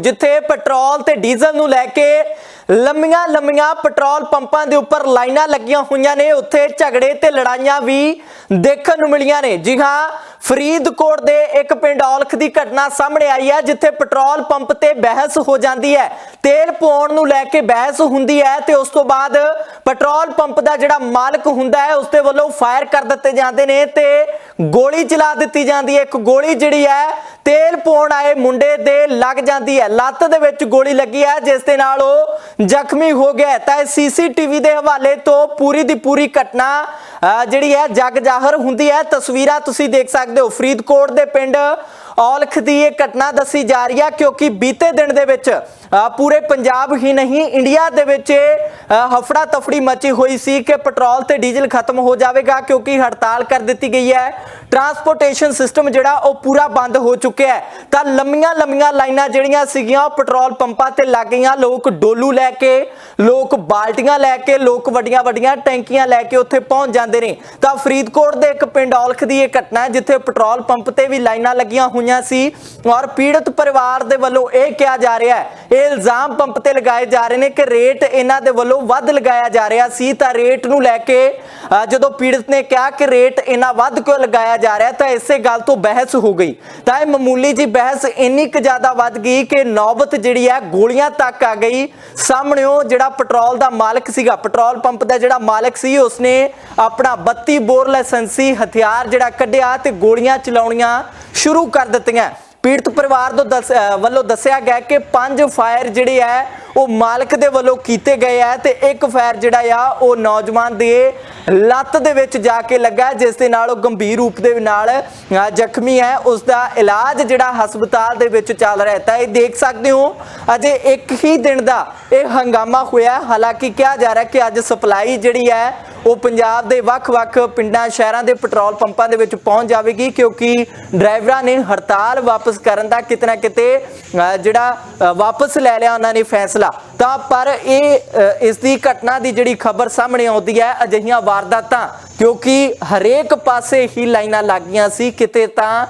ਜਿੱਥੇ ਪੈਟਰੋਲ ਤੇ ਡੀਜ਼ਲ ਨੂੰ ਲੈ ਕੇ ਲੰਮੀਆਂ ਲੰਮੀਆਂ ਪੈਟਰੋਲ ਪੰਪਾਂ ਦੇ ਉੱਪਰ ਲਾਈਨਾਂ ਲੱਗੀਆਂ ਹੋਈਆਂ ਨੇ, ਉੱਥੇ ਝਗੜੇ ਤੇ ਲੜਾਈਆਂ ਵੀ ਦੇਖਣ ਨੂੰ ਮਿਲੀਆਂ ਨੇ। ਜੀ ਹਾਂ, ਫਰੀਦਕੋਟ ਦੇ ਇੱਕ ਪਿੰਡ ਔਲਖ ਦੀ ਘਟਨਾ ਸਾਹਮਣੇ ਆਈ ਹੈ, ਜਿੱਥੇ ਪੈਟਰੋਲ ਪੰਪ ਤੇ ਬਹਿਸ ਹੋ ਜਾਂਦੀ ਹੈ। ਤੇਲ ਪਾਉਣ ਨੂੰ ਲੈ ਕੇ ਬਹਿਸ ਹੁੰਦੀ ਹੈ ਤੇ ਉਸ ਤੋਂ ਬਾਅਦ ਪੈਟਰੋਲ ਪੰਪ ਦਾ ਜਿਹੜਾ ਮਾਲਕ ਹੁੰਦਾ ਹੈ, ਉਸ ਦੇ ਵੱਲੋਂ ਫਾਇਰ ਕਰ ਦਿੱਤੇ ਜਾਂਦੇ ਨੇ ਤੇ ਗੋਲੀ ਚਲਾ ਦਿੱਤੀ ਜਾਂਦੀ ਹੈ। ਇੱਕ ਗੋਲੀ ਜਿਹੜੀ ਹੈ ਤੇਲ ਪਾਉਣ ਆਏ ਮੁੰਡੇ ਦੇ ਲੱਗ ਜਾਂਦੀ ਹੈ। ਲੱਤ ਦੇ ਵਿੱਚ ਗੋਲੀ ਲੱਗੀ ਹੈ ਜਿਸ ਦੇ ਨਾਲ ਉਹ ਜ਼ਖਮੀ ਹੋ ਗਿਆ ਤਾਂ ਇਹ ਸੀਸੀਟੀਵੀ ਦੇ ਹਵਾਲੇ ਤੋਂ ਪੂਰੀ ਦੀ ਪੂਰੀ ਘਟਨਾ ਅਹ, ਜਿਹੜੀ ਹੈ ਜਗ ਜ਼ਾਹਰ ਹੁੰਦੀ ਹੈ। ਤਸਵੀਰਾਂ ਤੁਸੀਂ ਦੇਖ ਸਕਦੇ ਹੋ। ਫਰੀਦਕੋਟ ਦੇ ਪਿੰਡ ਔਲਖ ਦੀ ਇਹ ਘਟਨਾ ਦੱਸੀ ਜਾ ਰਹੀ ਹੈ ਕਿਉਂਕਿ ਬੀਤੇ ਦਿਨ ਦੇ ਵਿੱਚ ਪੂਰੇ ਪੰਜਾਬ ਹੀ ਨਹੀਂ, ਇੰਡੀਆ ਦੇ ਵਿੱਚ ਹਫੜਾ ਤਫੜੀ ਮਚੀ ਹੋਈ ਸੀ ਕਿ ਪੈਟਰੋਲ ਤੇ ਡੀਜ਼ਲ ਖਤਮ ਹੋ ਜਾਵੇਗਾ, ਕਿਉਂਕਿ ਹੜਤਾਲ ਕਰ ਦਿੱਤੀ ਗਈ ਹੈ। ਟਰਾਂਸਪੋਰਟੇਸ਼ਨ ਸਿਸਟਮ ਜਿਹੜਾ, ਉਹ ਪੂਰਾ ਬੰਦ ਹੋ ਚੁੱਕਿਆ ਹੈ। ਤਾਂ ਲੰਮੀਆਂ ਲੰਮੀਆਂ ਲਾਈਨਾਂ ਜਿਹੜੀਆਂ ਸੀਗੀਆਂ, ਉਹ ਪੈਟਰੋਲ ਪੰਪਾਂ ਤੇ ਲੱਗ ਗਈਆਂ। ਲੋਕ ਡੋਲੂ ਲੈ ਕੇ, ਲੋਕ ਬਾਲਟੀਆਂ ਲੈ ਕੇ, ਲੋਕ ਵੱਡੀਆਂ ਵੱਡੀਆਂ ਟੈਂਕੀਆਂ ਲੈ ਕੇ ਉੱਥੇ ਪਹੁੰਚ ਜਾਂਦੇ ਨੇ। ਤਾਂ ਫਰੀਦਕੋਟ ਦੇ ਇੱਕ ਪਿੰਡ ਔਲਖ ਦੀ ਇਹ ਘਟਨਾ ਜਿੱਥੇ ਪੈਟਰੋਲ ਪੰਪ ਤੇ ਵੀ ਲਾਈਨਾਂ ਲੱਗੀਆਂ ਹੋਈਆਂ ਸੀ ਔਰ ਪੀੜਤ ਪਰਿਵਾਰ ਦੇ ਵੱਲੋਂ ਇਹ ਕਿਹਾ ਜਾ ਰਿਹਾ ਹੈ। ਇਹ ਇਲਜ਼ਾਮ ਪੰਪ ਤੇ ਲਗਾਏ ਜਾ ਰਹੇ ਨੇ ਕਿ ਰੇਟ ਇਹਨਾਂ ਦੇ ਵੱਲੋਂ ਵੱਧ ਲਗਾਇਆ ਜਾ ਰਿਹਾ ਸੀ। ਤਾਂ ਰੇਟ ਨੂੰ ਲੈ ਕੇ ਜਦੋਂ ਪੀੜਤ ਨੇ ਕਿਹਾ ਕਿ ਰੇਟ ਇਹਨਾਂ ਵੱਧ ਕਿਉਂ ਲਗਾਇਆ ਜਾ ਰਿਹਾ, ਤਾਂ ਇਸੇ ਗੱਲ ਤੋਂ ਬਹਿਸ ਹੋ ਗਈ। ਤਾਂ ਇਹ ਮਾਮੂਲੀ ਜੀ ਬਹਿਸ ਇੰਨੀ ਕੁ ਜ਼ਿਆਦਾ ਵੱਧ ਗਈ ਕਿ ਨੌਬਤ ਜਿਹੜੀ ਹੈ ਗੋਲੀਆਂ ਤੱਕ ਆ ਗਈ। ਸਾਹਮਣਿਓ ਜਿਹੜਾ ਪੈਟਰੋਲ ਦਾ ਮਾਲਕ ਸੀਗਾ, ਪੈਟਰੋਲ ਪੰਪ ਦਾ ਜਿਹੜਾ ਮਾਲਕ ਸੀ, ਉਸਨੇ ਆਪਣਾ 32 ਬੋਰ ਲਾਇਸੈਂਸੀ ਹਥਿਆਰ ਜਿਹੜਾ ਕੱਢਿਆ ਤੇ ਗੋਲੀਆਂ ਚਲਾਉਣੀਆਂ ਸ਼ੁਰੂ ਕਰ ਦਿੱਤੀਆਂ। ਪੀੜਤ ਪਰਿਵਾਰ ਤੋਂ ਵੱਲੋਂ ਦੱਸਿਆ ਗਿਆ ਕਿ ਪੰਜ ਫਾਇਰ ਜਿਹੜੇ ਹੈ ਉਹ ਮਾਲਕ ਦੇ ਵੱਲੋਂ ਕੀਤੇ ਗਏ ਹੈ ਤੇ ਇੱਕ ਫਾਇਰ ਜਿਹੜਾ ਆ, ਉਹ ਨੌਜਵਾਨ ਦੇ ਲੱਤ ਦੇ ਵਿੱਚ ਜਾ ਕੇ ਲੱਗਾ, ਜਿਸ ਦੇ ਨਾਲ ਉਹ ਗੰਭੀਰ ਰੂਪ ਦੇ ਨਾਲ ਜ਼ਖਮੀ ਹੈ। ਉਸ ਦਾ ਇਲਾਜ ਜਿਹੜਾ ਹਸਪਤਾਲ ਦੇ ਵਿੱਚ ਚੱਲ ਰਿਹਾ ਹੈ। ਤਾਂ ਇਹ ਦੇਖ ਸਕਦੇ ਹੋ, ਅਜੇ ਇੱਕ ਹੀ ਦਿਨ ਦਾ ਇਹ ਹੰਗਾਮਾ ਹੋਇਆ। ਹਾਲਾਂਕਿ ਕਿਹਾ ਜਾ ਰਿਹਾ ਕਿ ਅੱਜ ਸਪਲਾਈ ਜਿਹੜੀ ਹੈ ਉਹ ਪੰਜਾਬ ਦੇ ਵੱਖ-ਵੱਖ ਪਿੰਡਾਂ ਸ਼ਹਿਰਾਂ ਦੇ ਪੈਟਰੋਲ ਪੰਪਾਂ ਦੇ ਵਿੱਚ ਪਹੁੰਚ ਜਾਵੇਗੀ ਕਿਉਂਕਿ ਡਰਾਈਵਰਾਂ ਨੇ ਹੜਤਾਲ ਵਾਪਸ ਕਰਨ ਦਾ ਕਿਤੇ ਨਾ ਕਿਤੇ ਅਹ, ਜਿਹੜਾ ਵਾਪਸ ਲੈ ਲਿਆ ਉਹਨਾਂ ਨੇ ਫੈਸਲਾ। ਤਾਂ ਪਰ ਇਹ ਇਸ ਦੀ ਘਟਨਾ ਦੀ ਜਿਹੜੀ ਖਬਰ ਸਾਹਮਣੇ ਆਉਂਦੀ ਹੈ ਅਜਿਹੀਆਂ ਵਾਰਦਾਤਾਂ ਕਿਉਂਕਿ ਹਰੇਕ ਪਾਸੇ ਹੀ ਲਾਈਨਾਂ ਲੱਗੀਆਂ ਸੀ ਕਿਤੇ ਤਾਂ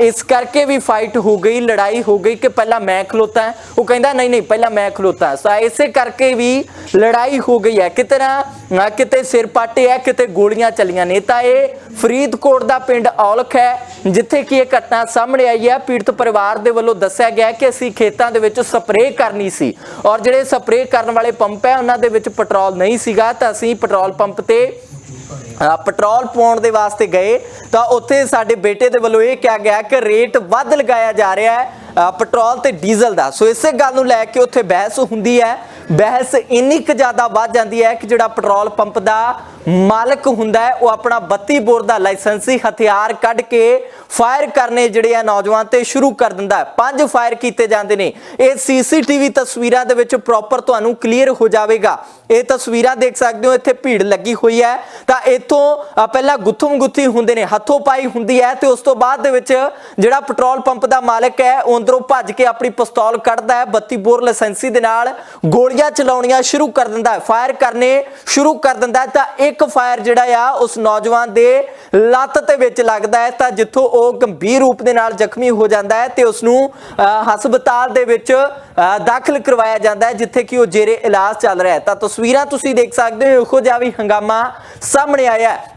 ਇਸ ਕਰਕੇ ਵੀ ਫਾਈਟ ਹੋ ਗਈ, ਲੜਾਈ ਹੋ ਗਈ ਕਿ ਪਹਿਲਾਂ ਮੈਂ ਖਲੋਤਾ ਹਾਂ। ਉਹ ਕਹਿੰਦਾ ਨਹੀਂ ਨਹੀਂ, ਪਹਿਲਾਂ ਮੈਂ ਖਲੋਤਾ। ਸੋ ਇਸੇ ਕਰਕੇ ਵੀ ਲੜਾਈ ਹੋ ਗਈ ਹੈ। ਕਿਤੇ ਨਾ ਕਿਤੇ ਸਿਰ ਪਾਟੇ ਹੈ, ਕਿਤੇ ਗੋਲੀਆਂ ਚੱਲੀਆਂ ਨੇ। ਤਾਂ ਇਹ ਫਰੀਦਕੋਟ ਦਾ ਪਿੰਡ ਔਲਖ ਹੈ, ਜਿੱਥੇ ਕਿ ਇਹ ਘਟਨਾ ਸਾਹਮਣੇ ਆਈ ਹੈ। ਪੀੜਤ ਪਰਿਵਾਰ ਦੇ ਵੱਲੋਂ ਦੱਸਿਆ ਗਿਆ ਕਿ ਅਸੀਂ ਖੇਤਾਂ ਦੇ ਵਿੱਚ ਸਪਰੇਅ ਕਰਨੀ ਸੀ। ਔਰ ਜਿਹੜੇ ਸਪਰੇਅ ਕਰਨ ਵਾਲੇ ਪੰਪ ਹੈ, ਉਹਨਾਂ ਦੇ ਵਿੱਚ ਪੈਟਰੋਲ ਨਹੀਂ ਸੀਗਾ। ਤਾਂ ਅਸੀਂ ਪੈਟਰੋਲ ਪੰਪ ਤੇ ਪੈਟਰੋਲ ਪਾਉਣ ਦੇ ਵਾਸਤੇ ਗਏ, ਤਾਂ ਉੱਥੇ ਸਾਡੇ ਬੇਟੇ ਦੇ ਵੱਲੋਂ ਇਹ ਕਿਹਾ ਗਿਆ ਕਿ ਰੇਟ ਵੱਧ ਲਗਾਇਆ ਜਾ ਰਿਹਾ ਹੈ ਪੈਟਰੋਲ ਤੇ ਡੀਜ਼ਲ ਦਾ। ਸੋ ਇਸੇ ਗੱਲ ਨੂੰ ਲੈ ਕੇ ਉੱਥੇ ਬਹਿਸ ਹੁੰਦੀ ਹੈ। ਬਹਿਸ ਇੰਨੀ ਕੁ ਜ਼ਿਆਦਾ ਵੱਧ ਜਾਂਦੀ ਹੈ ਕਿ ਜਿਹੜਾ ਪੈਟਰੋਲ ਪੰਪ ਦਾ ਮਾਲਕ ਹੁੰਦਾ ਹੈ, ਉਹ ਆਪਣਾ 32 ਬੋਰ ਦਾ ਲਾਇਸੈਂਸੀ ਹਥਿਆਰ ਕੱਢ ਕੇ ਫਾਇਰ ਕਰਨੇ ਜਿਹੜੇ ਆ ਨੌਜਵਾਨ ਤੇ ਸ਼ੁਰੂ ਕਰ ਦਿੰਦਾ ਹੈ। ਪੰਜ ਫਾਇਰ ਕੀਤੇ ਜਾਂਦੇ ਨੇ। ਇਹ ਸੀਸੀਟੀਵੀ ਤਸਵੀਰਾਂ ਦੇ ਵਿੱਚ ਪ੍ਰੋਪਰ ਤੁਹਾਨੂੰ ਕਲੀਅਰ ਹੋ ਜਾਵੇਗਾ। ਇਹ ਤਸਵੀਰਾਂ ਦੇਖ ਸਕਦੇ ਹੋ, ਇੱਥੇ ਭੀੜ ਲੱਗੀ ਹੋਈ ਹੈ। ਤਾਂ ਇੱਥੋਂ ਪਹਿਲਾਂ ਗੁੱਥਮ ਗੁੱਥੀ ਹੁੰਦੇ ਨੇ, ਹੱਥੋਂ ਪਾਈ ਹੁੰਦੀ ਹੈ ਤੇ ਉਸ ਤੋਂ ਬਾਅਦ ਦੇ ਵਿੱਚ ਜਿਹੜਾ ਪੈਟਰੋਲ ਪੰਪ ਦਾ ਮਾਲਕ ਹੈ, ਉਹ ਅੰਦਰੋਂ ਭੱਜ ਕੇ ਆਪਣੀ ਪਿਸਤੌਲ ਕੱਢਦਾ ਹੈ 32 ਬੋਰ ਲਾਇਸੈਂਸੀ ਦੇ ਨਾਲ ਗੋਲੀਆਂ ਚਲਾਉਣੀਆਂ ਸ਼ੁਰੂ ਕਰ ਦਿੰਦਾ ਹੈ। ਫਾਇਰ ਕਰਨੇ ਸ਼ੁਰੂ ਕਰ ਦਿੰਦਾ ਹੈ। ਤਾਂ ਇੱਕ ਫਾਇਰ ਜਿਹੜਾ ਆ ਉਸ ਨੌਜਵਾਨ ਦੇ ਲੱਤ ਤੇ ਵਿੱਚ ਲੱਗਦਾ ਹੈ। ਤਾਂ ਜਿੱਥੋਂ ਉਹ ਗੰਭੀਰ ਰੂਪ ਦੇ ਨਾਲ ਜ਼ਖਮੀ ਹੋ ਜਾਂਦਾ ਹੈ ਤੇ ਉਸ ਨੂੰ ਹਸਪਤਾਲ ਦੇ ਵਿੱਚ ਅ, ਦਾਖਲ ਕਰਵਾਇਆ ਜਾਂਦਾ ਹੈ ਜਿੱਥੇ ਕਿ ਉਹ ਜੇਰੇ ਇਲਾਜ ਚੱਲ ਰਿਹਾ ਹੈ। ਤਾਂ ਤਸਵੀਰਾਂ ਤੁਸੀਂ ਦੇਖ ਸਕਦੇ ਹੋ ਇਹੋ ਜਿਹਾ ਵੀ ਹੰਗਾਮਾ ਸਾਹਮਣੇ ਆਇਆ ਹੈ।